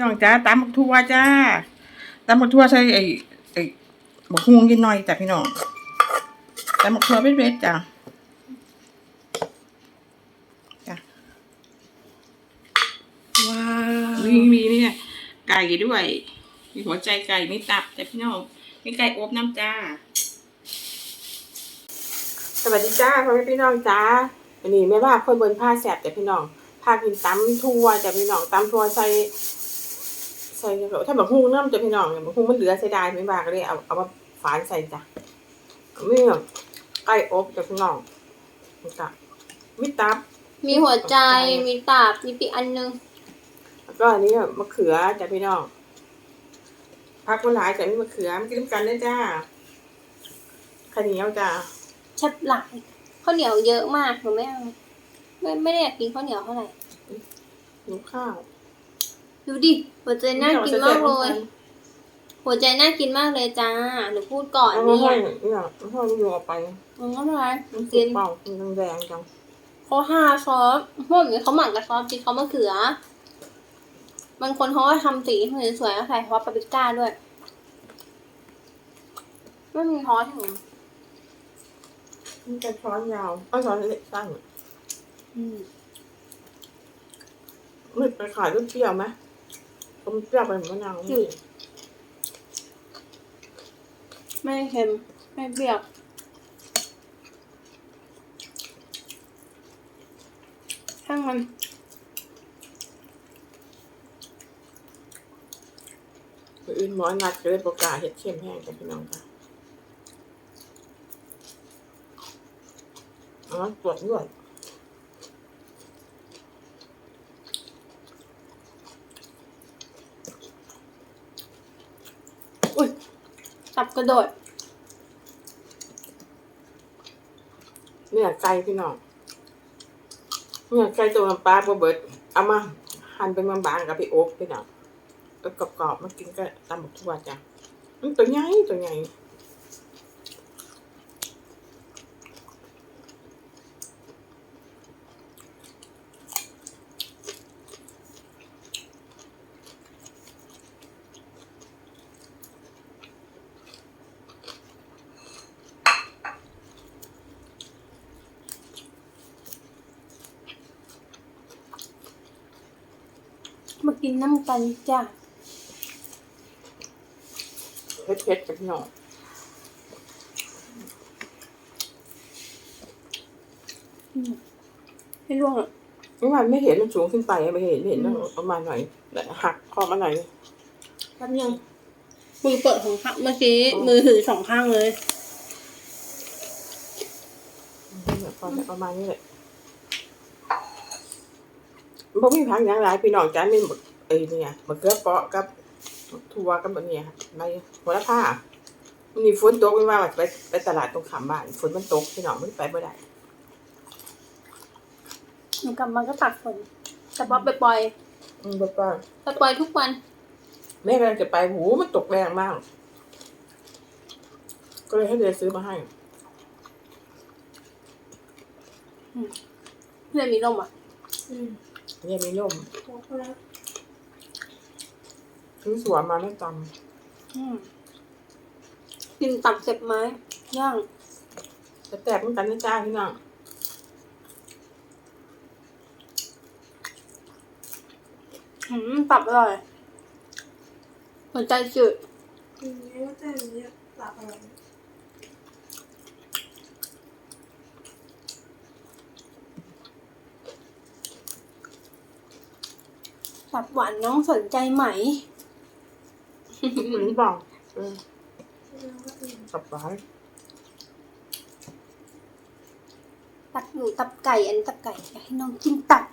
น้องจ้าตำบักทั่วจ้าตำบักทั่วใส่ไอ้ไอ้บักฮวงกินหน่อยจ้ะพี่น้องตำบักทั่วเป็นเม็ดจ้ะจ้ะว้าวมีมีเนี่ยไก่ด้วย มีหัวใจไก่มีตับจ้ะพี่น้องมีไก่อบน้ำจ้า สวัสดีจ้าพ่อแม่พี่น้องจ้าวันนี้แม่ว่าคนบนผ้าแสบจ้ะพี่น้องพากินตำทั่วจ้ะพี่น้องตำทั่วใส่ ใส่แบบถ้าแบบหุ้งน้ำจะพี่น้องเนี่ยแบบหุ้งมันเหลือเสียดายไม่บากเลยเอาเอามาฝานใส่จ้ะไม่แบบไก่อบจะพี่น้องนี่จ้ะมิตับ มีหัวใจมีตับมีปีกอันนึงแล้วก็อันนี้แบบมะเขือจ้ะพี่น้องพักมาหลายแต่ไม่มะเขือมากินน้ำกันได้จ้าข้าวเหนียวจ้าแชับหลายข้าวเหนียวเยอะมากหนูไม่เอาไม่ไม่ได้อยากกินข้าวเหนียวเท่าไหร่หนูข้าว ดูดิ หัวใจน่ากินมากเลย หัวใจน่ากินมากเลยจ้า หนูพูดก่อนเอาเนี่ให้ยเนี่ยให้มันอยู่ออกไปมันก็ไม่ไรมันกิกินนเปล่ามันแดงๆจังเขาห้าซอสพวกนี้เขาหมักกับซอสพริกเขามะเขือบางคนเขาก็ทำสีให้สวยๆแล้วใส่ซอสปาปริก้าด้วยไม่มีซอสถึงมันจะช้อนยาวเอาช้อนเล็กสั้นอืมมึกไปขายลูกเปรี้ยวไหม ต้มเปรี้ยวไปเหมือนมะนาวไม่เค็ม ไม่เปรี้ยวช่างมันอื่นหมอนัดก็เลยประกาศเห็ดเข้มแห้งกันพี่น้องค่ะอ๋อตรวจด้วยอุ้ยับกระโดดเนี่ยไก่พี่น้องเนี่ยไก่ตัวน้ำปลาปลาเบิดเอามาหั่นเป็นบางๆกับพี่โอ๊กพี่น้องก็กรอบๆมากินก็ตำบักทั่วจ้ะมันตัวใหญ่ตัวใหญ่ กินน้ำกันจ้ะเผ็ดๆจ้ะพี่น้องไม่ร่วงอะเมื่อวานไม่เห็นมันสูงขึ้นไปไม่เห็นไม่เห็นต้องประมาณหน่อยแต่หักคอมาหน่อยแป๊บยังมือเปิดของข้างเมื่อกี้มือถือสองข้างเลยเนี่ยพอเนี่ยประมาณนี้แหละบ่มีพักอย่างไรพี่น้องจ้ามีหมด เอ้ยเนี่ยมะเขือเปราะกับทัวกับแบบเนี้ยครับในหัวละผ้ามันมีฝนตกไม่ว่าไปไปตลาดตรงขามบ้านฝนมันตกพี่น้องมันไปไม่ได้หนูกลับมาก็ตักฝนแต่ว่าไปปล่อยอืมแบบว่าไปปล่อยทุกวัน แม่กำลังจะไปหูมันตกแรงมาก ก็เลยให้เดือนซื้อมาให้เพื่อนมีลมอะเนี่ยมีร่ม ซื้อสวนมาไม่จอืมกินตับเสร็จไหมย่างำจะแตกเหมือนกันนะจ้าพี่น้องอืมตับอร่อยหัวใจจืดอืมแล้วแต่อันนี้หลับอะไรตับหวานน้องสนใจไหมเหมือนเปล่าเออแล้วก็อื่นสับหลายตับหนูตับไก่อันนตับไก่อยากให้น้องกินตับ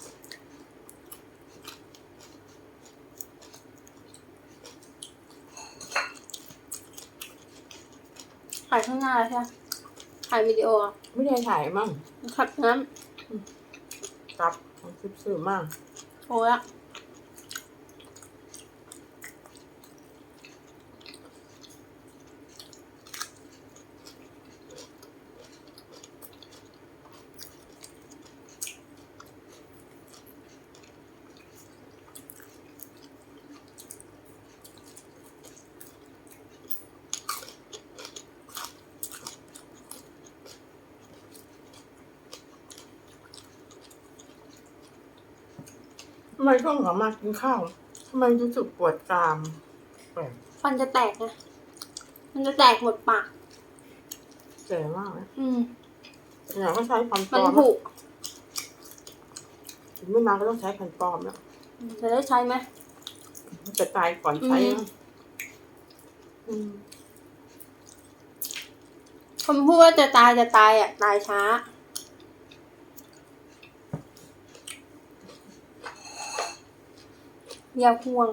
ถ่ายข้างหน้าแล้วใช่ไหมถ่ายวิดีโออะไม่ได้ถ่ายมั่งขัดน้ตับของซื้อซื้อมากำโอ้ยอะ ทำไมช่วงหลังมากินข้าวทำไมรู้สึกปวดกรามแปลกฟันจะแตกนะ มันจะแตกหมดปากแก่มากเลยอืมอย่างก็ใช้ฟันปลมันอมผุถึงไม่มาก็ต้องใช้ฟันปลอมแล้วจะได้ใช้ไหม มันจะตายก่อนใช้อืม นะอืมคนพูดว่าจะตายจะตายอะ ตายช้า อย่าห่วง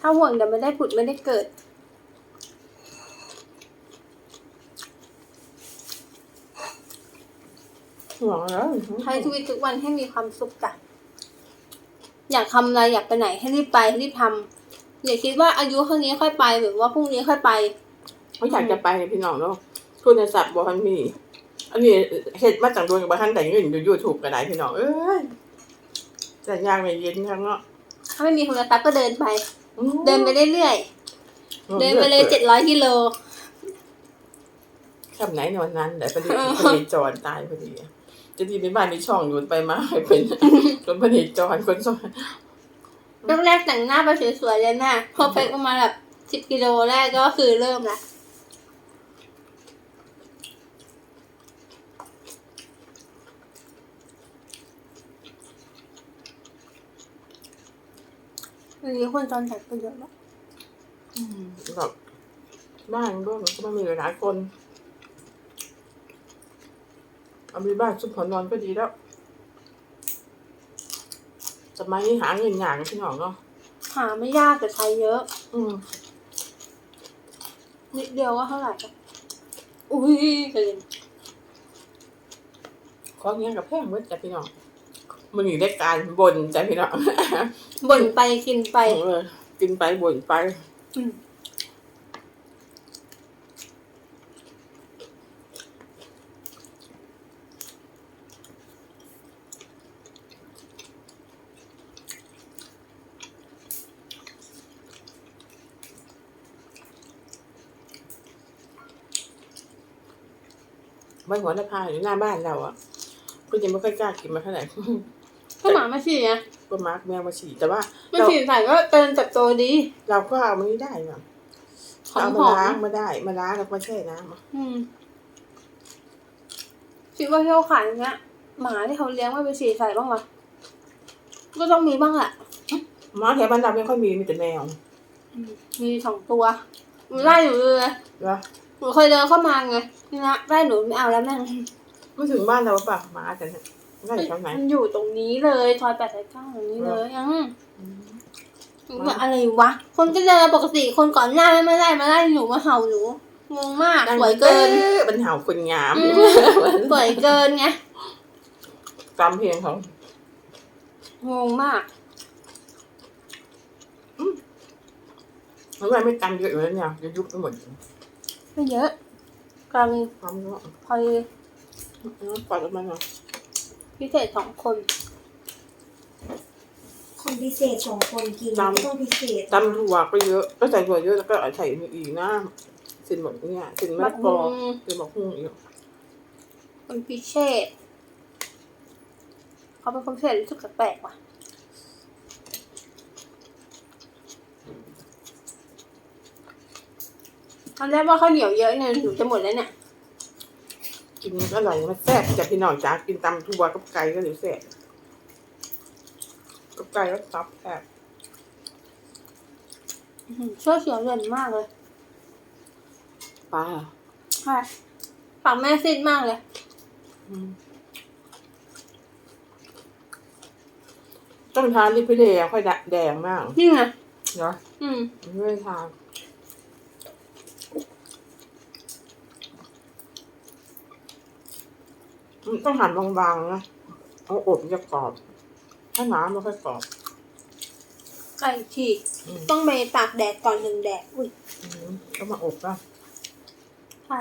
ถ้าห่วงเดี๋ยวไม่ได้ผุดไม่ได้เกิด ห่วงแล้วใช้ชีวิตทุกวันให้มีความสุขจ้ะอยากทำอะไรอยากไปไหนให้รีบไปให้รีบทำอย่าคิดว่าอายุเท่านี้ค่อยไปหรือว่าพรุ่งนี้ค่อยไปเขาอยากจะไปเลยพี่น้องเนาะโทรศัพท์บอทันมีอันนี้เห็ดมาจากดวงกับบทันแต่งเงินอยู่ยูทูบก็ได้พี่น้องเอ้ยแต่ยากไม่เย็นทั้งเนาะ ถ้าไม่มีโทรศัพท์ก็เดินไปอืมเดินไปเรื่อยๆ เดินไปเลยเจ็ดร้อยกิโลคำไหนในวันนั้นแต่พอดีพอดีจรตายพอดีจะดีในบ้านมีช่องอยู่ไปมาให้เป็นคนพอดีจรคนสอนแรกๆแต่งหน้าไปสวยๆเลยนะพอไปประมาณแบบสิบกิโลแรกก็คือเริ่มละ วันนี้คนจอนจัดไปเยอะแล้วแบบบ้านก็มันก็ไม่มีหลายคนเอามีบ้านซุปหัวนอนก็ดีแล้วสมัยนี้หาเงินอย่างพี่น้องเนาะหาไม่ยากแต่ใช้เยอะ อืมนิดเดียวก็เท่าไหร่อะอุ้ยเกินขอเงี้ยกับแพงเว้ยจ้ะพี่น้อง มันอยู่ได้การบ่นจ้ะพี่น้องบ่นไปกินไปเออกินไปบ่นไปอืมบ้านหัวหน้าพาอยู่หน้าบ้านเราอะก็ยังไม่ค่อยกล้ากินมาเท่าไหร่ ถ้าหมาไม่ฉี่ไงก็มาร์กแมวมาฉี่แต่ว่าไม่ฉี่ใส่ก็เตินจับโตวดี เราก็เอามันนี้ได้นะหอเอามมาหอมล้างมาได้ มาล้างแล้วมาแช่น้ำอะอืมคิดว่าที่เขาขายอย่างเงี้ยหมาที่เขาเลี้ยงไม่ไปฉี่ใส่บ้างวะก็ต้องมีบ้างแหละหมาแถวบ้านเราไม่ค่อยมีมีแต่แมวมีสองตัวมันไล่หนูเลยนะหนูเคยเดินเข้ามาไงนี่นะไล่หนูไม่เอาแล้วแม่งไม่ถึงบ้านเราป่ะหมาแต่เนี่ย ได้อยู่ตรงไหน มันอยู่ตรงนี้เลยซอยแปดสายเก้าตรงนี้เลยยังอืมแบบอะไรวะ คนก็เดินปกติคนก่อนหน้าไม่มาไล่มาไล่หนูมาเห่าหนูงงมากสวยเกินออมันเห่าคนงามอืมสวยเกินไงตามเพลงเขางงมากแล้วมันไม่กันเยอะอยู่แล้วเนี่ยจะยุบไปหมดไม่เยอะกลางทำก็พอดีปล่อยออกมาหน่อย พิเศษสองคน คนพิเศษสองคนกินก็ต้องพิเศษตำถั่วก็เยอะ ก็ใส่ถั่วเยอะแล้วก็ใส่อีกนะสินหมดเนี่ยสินมะละกอสินบอกหุ้งอีกคนพิเศษเขาเป็นคนพิเศษรู้สึกแปลกๆว่ะตอนแรกว่าข้าวเหนียวเยอะเนี่ยหนูจะหมดแล้วเนี่ย กินมันก็อร่อยมันแซ่บจากพี่น้องจ๋ากินตำถั่วกับไก่ก็เดี๋ยวแซ่บกับไก่ก็ซับแซ่บอื้อหือเสื้อเขียวเด่นมากเลยปลาใช่ปากแม่ซีดมากเลยอืมต้องทานลิปเดย์ค่อยแดงมากนี่ไงเนาะอืมไม่ได้ทาน อืมต้องหั่นบางๆนะเอาอบมันจะกรอบ ถ้าหนาไม่ค่อยกรอบ ไก่ฉีกอืม ต้องไปตากแดดก่อนหนึ่งแดด อุ้ยอืมก็มาอบป่ะใช่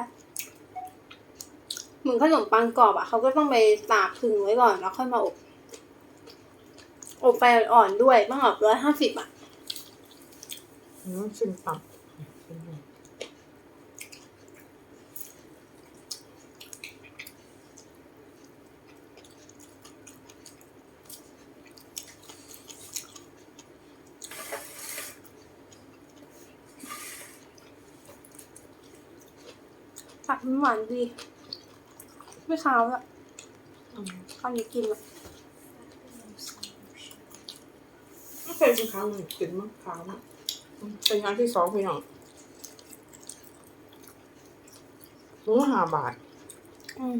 เหมือนขนมปังกรอบอะเขาก็ต้องไปตากผึ่งไว้ก่อนแล้วค่อยมาอบ อบไฟอ่อนๆด้วยต้องอบร้อยห้าสิบอะ อืมชิมตับ มัน หวานดี ไม่คาวละอืมข้าวนี้กินละไม่เคยกินข้าวเลยกินมากข้าวนะอืมเป็นงานที่สองพี่น้องหมูห้าบาท อืม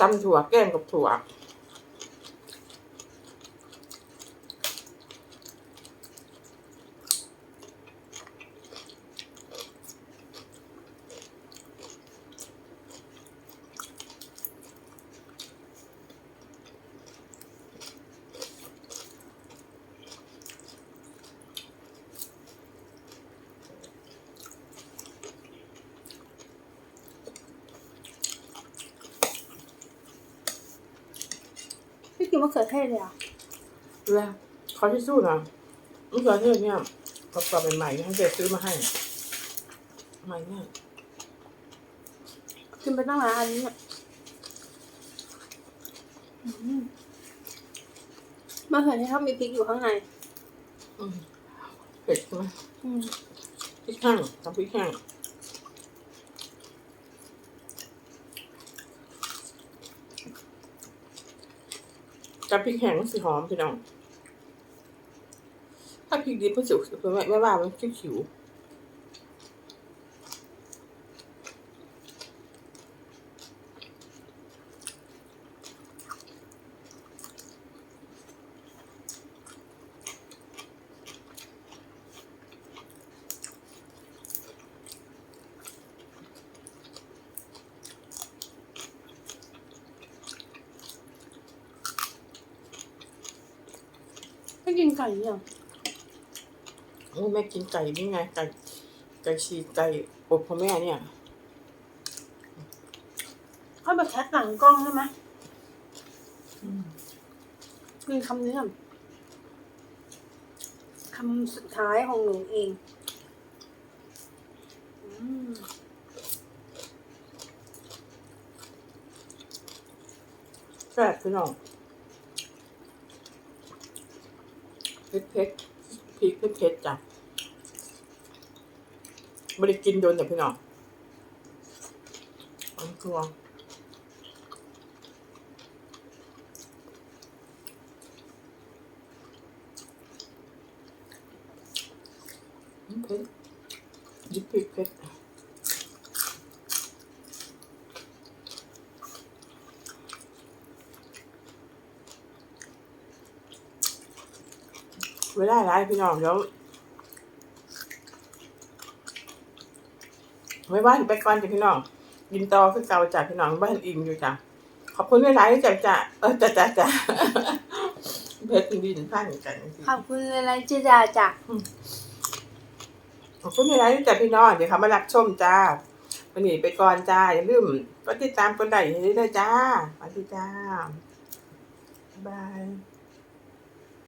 จำถั่วแก้มกับถั่ว กินมะเขือเทศเลยเหรอะแล้วเขาที่สู้นะมะเขือเทศเนี่ยประกอบใหม่ๆให้เจซื้อมาให้ใหม่เนี่ยกินไปตั้งหลายอันนี้เนี่ยอืมมะเขือเทศเขามีพริกอยู่ข้างใน อืมเผ็ดใช่ไหมอืมพริกแห้งทำพริกแห้ง กับพริกแห้งสีหอมพี่น้อง ถ้าพริกดิบมันสิวไม่ไม่ว่ามันขิวๆไม่ กินไก่เนี่ยโอ้แม่กินไก่นี่ไงไก่ไก่ชีไก่อบของแม่เนี่ยเขาแบบแท็กหลังกล้องใช่ไหมกินคำนี้ก่อนคำสุดท้ายของหนูเองอืมแซ่บพี่น้อง เผ็ดเผ็ดพริกเผ็ดเผ็ดจ้ะไม่ได้กินโดนแต่พี่น้องอันตัวเผ็ดยิบพริกเผ็ด เวลาไรพี่น้องเดี๋ยวไม่ว่าไปก่อนจ้ะพี่น้องกินต่อคือเก่าจ้ะพี่น้องบ้านอิ่มอยู่จ้ะขอบคุณหลายๆจ้ะจ้ะเออจ้ะจ้ะจ้ะเพชรดินพันกันจริงๆขอบคุณอะไรจิดาจ้ะขอบคุณหลายๆจ้ะพี่น้องเดี๋ยวเขามารับชมจ้าวันนี้ไปก่อนจ้าอย่าลืมกดติดตามกดไลค์ให้ด้วยจ้าสวัสดีจ้าบ๊ายบาย